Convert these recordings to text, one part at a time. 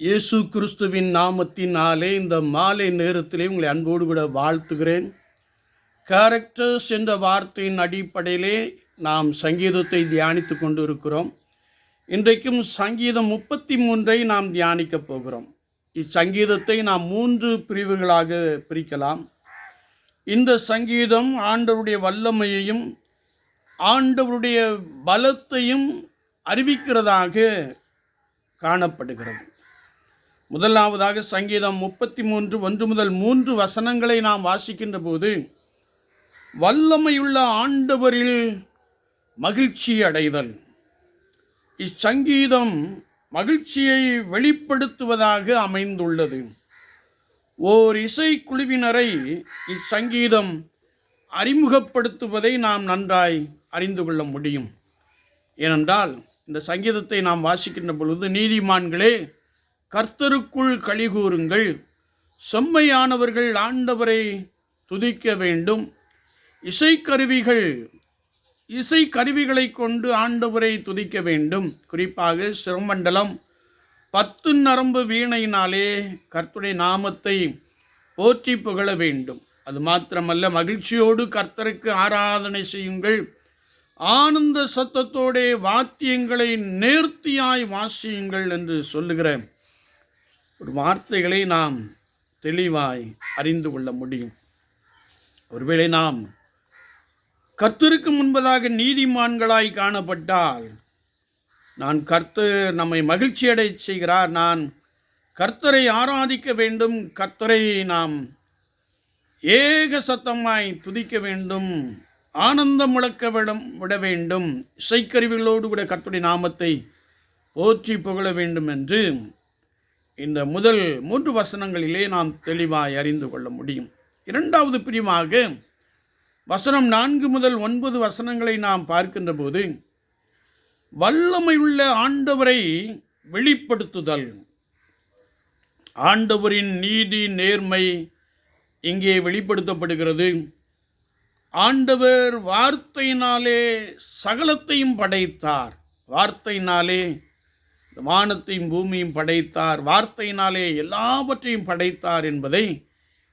இயேசு கிறிஸ்துவின் நாமத்தினாலே இந்த மாலை நேரத்திலே உங்களை அன்போடு கூட வாழ்த்துகிறேன். கேரக்டர்ஸ் என்ற வார்த்தையின் அடிப்படையிலே நாம் சங்கீதத்தை தியானித்து கொண்டு இருக்கிறோம் இன்றைக்கும் சங்கீதம் முப்பத்தி மூன்றை நாம் தியானிக்கப் போகிறோம். இச்சங்கீதத்தை நாம் மூன்று பிரிவுகளாக பிரிக்கலாம். இந்த சங்கீதம் ஆண்டவருடைய வல்லமையையும் ஆண்டவருடைய பலத்தையும் அறிவிக்கிறதாக காணப்படுகிறது. முதலாவதாக சங்கீதம் முப்பத்தி மூன்று ஒன்று முதல் மூன்று வசனங்களை நாம் வாசிக்கின்ற போது வல்லமையுள்ள ஆண்டவரில் மகிழ்ச்சி அடைதல். இச்சங்கீதம் மகிழ்ச்சியை வெளிப்படுத்துவதாக அமைந்துள்ளது. ஓர் இசைக்குழுவினரை இச்சங்கீதம் அறிமுகப்படுத்துவதை நாம் நன்றாய் அறிந்து கொள்ள முடியும். ஏனென்றால் இந்த சங்கீதத்தை நாம் வாசிக்கின்ற பொழுது நீதிமான்களே கர்த்தருக்குள் கழிகூறுங்கள் செம்மையானவர்கள் ஆண்டவரை துதிக்க வேண்டும். இசைக்கருவிகள் இசைக்கருவிகளை கொண்டு ஆண்டவரை துதிக்க வேண்டும். குறிப்பாக சிரமண்டலம் பத்து நரம்பு வீணையினாலே கர்த்தருடைய நாமத்தை போற்றி புகழ வேண்டும். அது மாத்திரமல்ல மகிழ்ச்சியோடு கர்த்தருக்கு ஆராதனை செய்யுங்கள். ஆனந்த சத்தத்தோடே வாத்தியங்களை நேர்த்தியாய் வாசியுங்கள் என்று சொல்லுகிறேன் ஒரு வார்த்தைகளை நாம் தெளிவாய் அறிந்து கொள்ள முடியும். ஒருவேளை நாம் கர்த்தருக்கு முன்பதாக நீதிமான்களாய் காணப்பட்டால் நான் கர்த்தர் நம்மை மகிழ்ச்சி அடை செய்கிறார். நான் கர்த்தரை ஆராதிக்க வேண்டும். கர்த்தரை நாம் ஏக சத்தமாய் துதிக்க வேண்டும். ஆனந்தம் முழக்க விடம் விட வேண்டும். இசைக்கருவிகளோடு கூட கர்த்தருடைய நாமத்தை போற்றி புகழ வேண்டும் என்று இந்த முதல் மூன்று வசனங்களிலே நாம் தெளிவாய் அறிந்து கொள்ள முடியும். இரண்டாவது பிரிவாக வசனம் நான்கு முதல் ஒன்பது வசனங்களை நாம் பார்க்கின்ற போது வல்லமையுள்ள ஆண்டவரை வெளிப்படுத்துதல். ஆண்டவரின் நீதி நேர்மை இங்கே வெளிப்படுத்தப்படுகிறது. ஆண்டவர் வார்த்தையினாலே சகலத்தையும் படைத்தார். வார்த்தையினாலே வானத்தையும் பூமியும் படைத்தார். வார்த்தையினாலே எல்லாவற்றையும் படைத்தார் என்பதை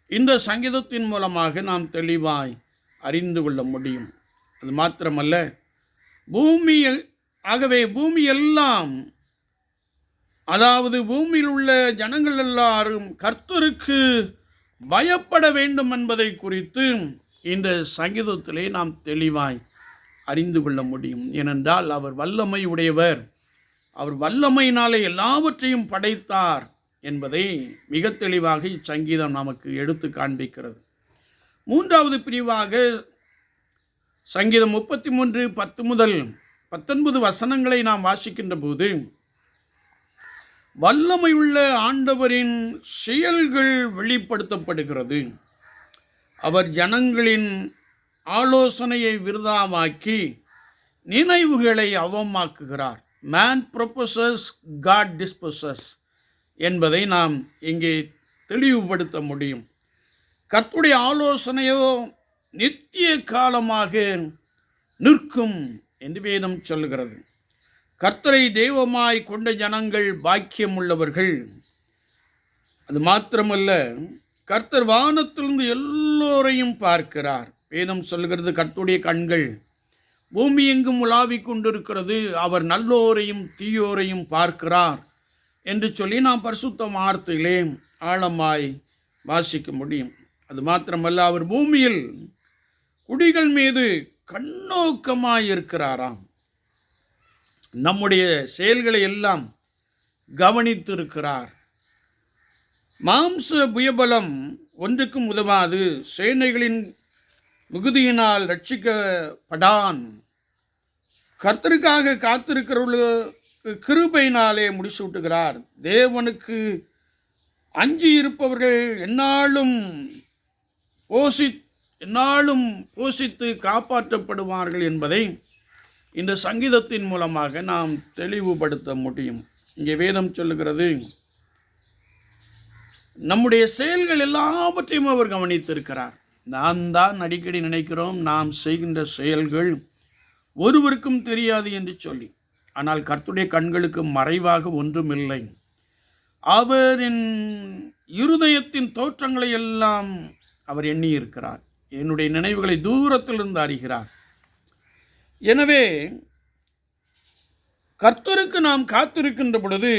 இந்த சங்கீதத்தின் மூலமாக நாம் தெளிவாய் அறிந்து கொள்ள முடியும். அது மாத்திரமல்ல பூமி ஆகவே பூமி எல்லாம் அதாவது பூமியில் உள்ள ஜனங்கள் எல்லாரும் கர்த்தருக்கு பயப்பட வேண்டும் என்பதை குறித்து இந்த சங்கீதத்திலே நாம் தெளிவாய் அறிந்து கொள்ள முடியும். ஏனென்றால் அவர் வல்லமை உடையவர். அவர் வல்லமையினாலே எல்லாவற்றையும் படைத்தார் என்பதை மிக தெளிவாக இச்சங்கீதம் நமக்கு எடுத்து காண்பிக்கிறது. மூன்றாவது பிரிவாக சங்கீதம் முப்பத்தி மூன்று பத்து முதல் பத்தொன்பது வசனங்களை நாம் வாசிக்கின்ற போது வல்லமையுள்ள ஆண்டவரின் செயல்கள் வெளிப்படுத்தப்படுகிறது. அவர் ஜனங்களின் ஆலோசனையை விருதாமாக்கி நினைவுகளை அவமாக்குகிறார். மேன் ப்ரொபோசஸ் காட் டிஸ்போசஸ் என்பதை நாம் இங்கே தெளிவுபடுத்த முடியும். கர்த்துடைய ஆலோசனையோ நித்திய காலமாக நிற்கும் என்று வேதம் சொல்லுகிறது. கர்த்தரை தெய்வமாய் கொண்ட ஜனங்கள் பாக்கியம் உள்ளவர்கள் அது மாத்திரமல்ல கர்த்தர் வானத்திலிருந்து எல்லோரையும் பார்க்கிறார். வேதம் சொல்லுகிறது கர்த்துடைய கண்கள். பூமி எங்கும் உலாவிக் கொண்டிருக்கிறது. அவர் நல்லோரையும் தீயோரையும் பார்க்கிறார் என்று சொல்லி நாம் பரிசுத்த வார்த்தையிலே ஆழமாய் வாசிக்க முடியும். அது மாத்திரமல்ல அவர் பூமியில் குடிகள் மீது கண்ணோக்கமாய் இருக்கிறாராம். நம்முடைய செயல்களை எல்லாம் கவனித்திருக்கிறார். மாம்ச புயபலம் ஒன்றுக்கும் உதவாது. சேனைகளின் மிகுதியினால் ரட்சிக்கப்படான். கர்த்தருக்காக காத்திருக்கிறவர்களுக்கு கிருபையினாலே முடிச்சு விட்டுகிறார் தேவனுக்கு அஞ்சி இருப்பவர்கள் என்னாலும் போசி என்னாலும் போஷித்து காப்பாற்றப்படுவார்கள் என்பதை இந்த சங்கீதத்தின் மூலமாக நாம் தெளிவுபடுத்த முடியும். இங்கே வேதம் சொல்லுகிறது நம்முடைய செயல்கள் எல்லாவற்றையும் அவர் கவனித்திருக்கிறார். நாம் தான் அடிக்கடி நினைக்கிறோம் நாம் செய்கின்ற செயல்கள் ஒருவருக்கும் தெரியாது என்று சொல்லி. ஆனால் கர்த்துடைய கண்களுக்கு மறைவாக ஒன்றுமில்லை. அவரின் இருதயத்தின் தோற்றங்களை எல்லாம் அவர் எண்ணியிருக்கிறார். என்னுடைய நினைவுகளை தூரத்திலிருந்து அறிகிறார். எனவே கர்த்தருக்கு நாம் காத்திருக்கின்ற பொழுது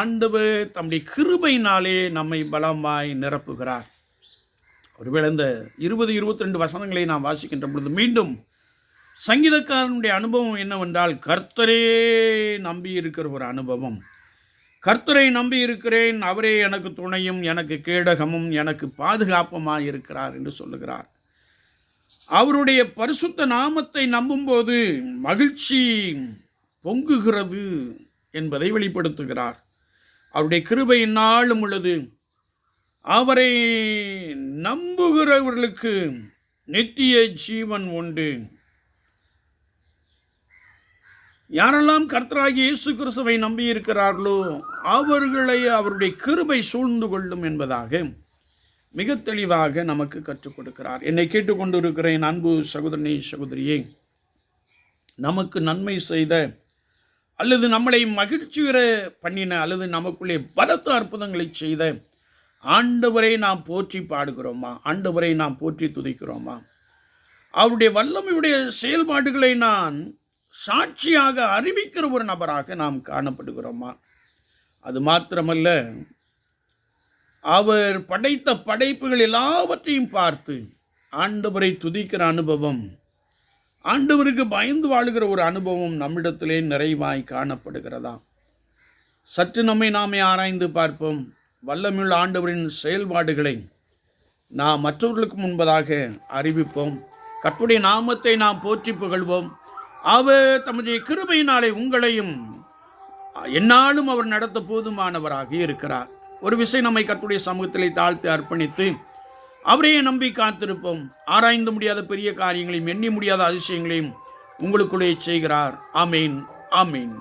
ஆண்டவர் தம்முடைய கிருபையினாலே நம்மை பலமாய் நிரப்புகிறார். ஒருவேளை இந்த இருபது இருபத்தி ரெண்டு வசனங்களை நாம் வாசிக்கின்ற பொழுது மீண்டும் சங்கீதக்காரனுடைய அனுபவம் என்னவென்றால் கர்த்தரே நம்பி இருக்கிற ஒரு அனுபவம். கர்த்தரை நம்பி இருக்கிறேன் அவரே எனக்கு துணையும் எனக்கு கேடகமும் எனக்கு பாதுகாப்புமாக இருக்கிறார் என்று சொல்லுகிறார். அவருடைய பரிசுத்த நாமத்தை நம்பும்போது மகிழ்ச்சி பொங்குகிறது என்பதை வெளிப்படுத்துகிறார். அவருடைய கிருபை நாளும் உள்ளது. அவரை நம்புகிறவர்களுக்கு நித்திய ஜீவன் உண்டு. யாரெல்லாம் கர்த்தராகி இயேசு கிறிஸ்துவை நம்பியிருக்கிறார்களோ அவர்களை அவருடைய கிருபை சூழ்ந்து கொள்ளும் என்பதாக மிக தெளிவாக நமக்கு கற்றுக் கொடுக்கிறார். என்னை கேட்டுக்கொண்டிருக்கிறேன் அன்பு சகோதரனே சகோதரியே நமக்கு நன்மை செய்த அல்லது நம்மளை மகிழ்ச்சியுற பண்ணின அல்லது நமக்குள்ளே பலத்த அற்புதங்களை செய்த ஆண்டவரை நாம் போற்றி பாடுகிறோமா? ஆண்டவரை நாம் போற்றி துதிக்கிறோமா? அவருடைய வல்லமையுடைய செயல்பாடுகளை நான் சாட்சியாக அறிவிக்கிற ஒரு நபராக நாம் காணப்படுகிறோமா? அது மாத்திரமல்ல அவர் படைத்த படைப்புகள் எல்லாவற்றையும் பார்த்து ஆண்டவரை துதிக்கிற அனுபவம் ஆண்டவருக்கு பயந்து வாழுகிற ஒரு அனுபவம் நம்மிடத்திலே நிறைவாய் காணப்படுகிறதா? சற்று நம்மை நாமே ஆராய்ந்து பார்ப்போம். வல்லமுள்ள ஆண்டவரின் செயல்பாடுகளை நாம் மற்றவர்களுக்கு முன்பதாக அறிவிப்போம். கற்புடைய நாமத்தை நாம் போற்றி புகழ்வோம். அவர் தமது கிருபையினாலே உங்களையும் என்னாலும் அவர் நடத்த போதுமானவராக இருக்கிறார். ஒரு விஷயம் நம்மை கத்துடைய சமூகத்திலே தாழ்த்து அர்ப்பணித்து அவரையே நம்பி காத்திருப்போம். ஆராய்ந்து முடியாத பெரிய காரியங்களையும் எண்ணி முடியாத அதிசயங்களையும் உங்களுக்குள்ளே செய்கிறார். ஆமீன். ஆமீன்.